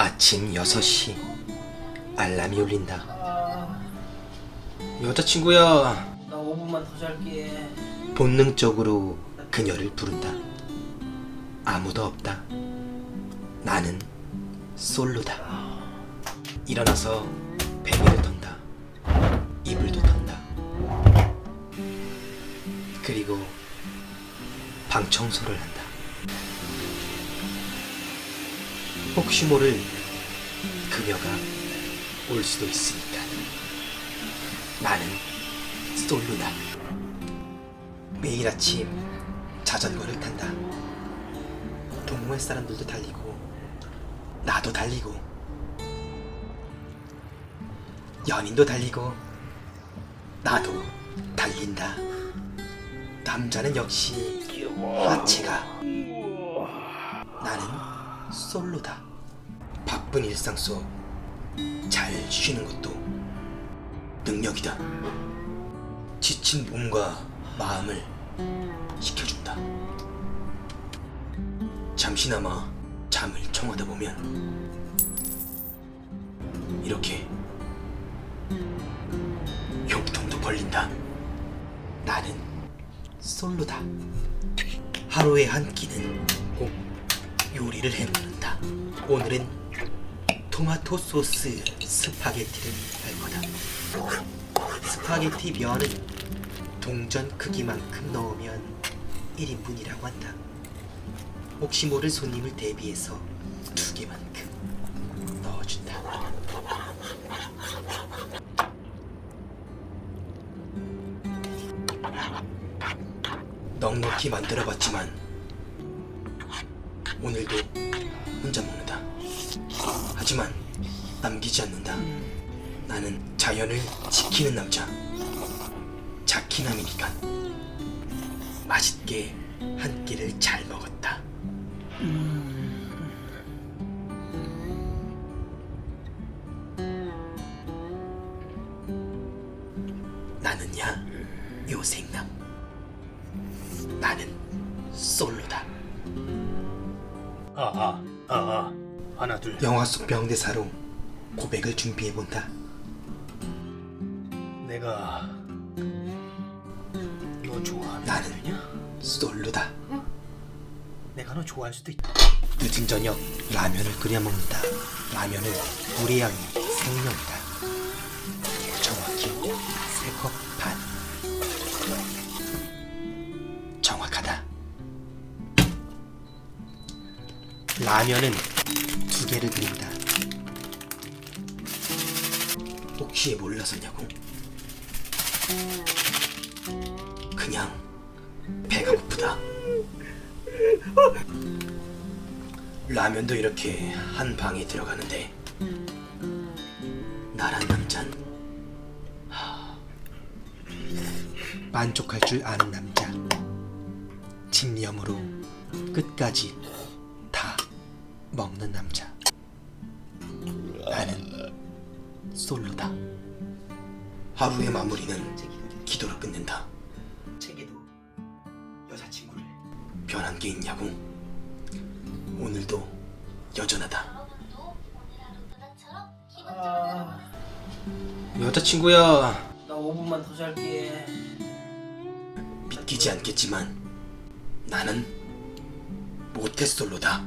아침 6시 알람이 울린다. 여자친구야. 나 5분만 더 잘게. 본능적으로 그녀를 부른다. 아무도 없다. 나는 솔로다. 일어나서 베개를 턴다. 이불도 턴다. 그리고 방 청소를 한다 혹시 모를 그녀가 올 수도 있으니까. 나는 솔로다 매일 아침 자전거를 탄다. 동호회 사람들도 달리고 나도 달리고 연인도 달리고 나도 달린다. 남자는 역시 하체가. 나는 솔로다 바쁜 일상 속 잘 쉬는 것도 능력이다. 지친 몸과 마음을 식혀준다. 잠시나마 잠을 청하다 보면 이렇게 흉통도 벌린다. 나는 솔로다. 하루에 한 끼는 꼭 요리를 해먹는다. 오늘은 토마토 소스 스파게티를 할 거다. 스파게티 면은 동전 크기만큼 넣으면 1인분이라고 한다. 혹시 모를 손님을 대비해서 두 개만큼 넣어준다. 넉넉히 만들어봤지만 오늘도 혼자 먹는다 하지만 남기지 않는다. 나는 자연을 지키는 남자. 자키남이니까 맛있게 한 끼를 잘 먹었다. 나는야 요생남. 나는 솔로다. 아, 아, 아, 아. 하나, 둘. 영화 속 명대사로 고백을 준비해 본다 내가 너 좋아하는 나는? 솔로다 내가 너 좋아할 수도 있다. 늦은 저녁 라면을 끓여 먹는다. 라면은 물의 양이 생명이다. 정확히 세컵 반. 정확하다. 라면은 두 개를 끓인다. 혹시 몰라서냐고? 그냥 배가 고프다. 라면도 이렇게 한 방에 들어가는데 나란 남잔 하, 만족할 줄 아는 남자 집념으로 끝까지 다 먹는 남자 나는 솔로다. 하루의 마무리는 기도로 끝낸다. 책에도 여자친구를 변한 게 있냐고? 오늘도 여전하다. 아, 여자친구야. 나 5분만 더 잘게. 믿기지 않겠지만 나는 모태솔로다